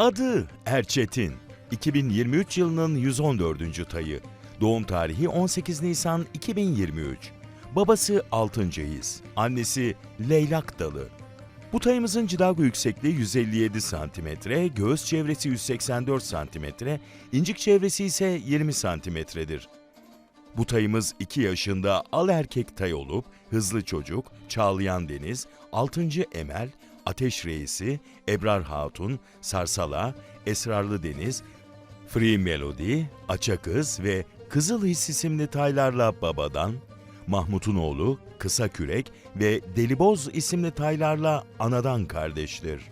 Adı Erçetin. 2023 yılının 114. tayı. Doğum tarihi 18 Nisan 2023. Babası Altıncayız. Annesi Leylak Dalı. Bu tayımızın cidago yüksekliği 157 cm, göğüs çevresi 184 cm, incik çevresi ise 20 cm'dir. Bu tayımız 2 yaşında al erkek tay olup Hızlı Çocuk, Çağlayan Deniz, 6. Emel, Ateş Reisi, Ebrar Hatun, Sarsala, Esrarlı Deniz, Free Melody, Aça Kız ve Kızıl His isimli taylarla babadan, Mahmut'un oğlu Kısa Kürek ve Deliboz isimli taylarla anadan kardeştir.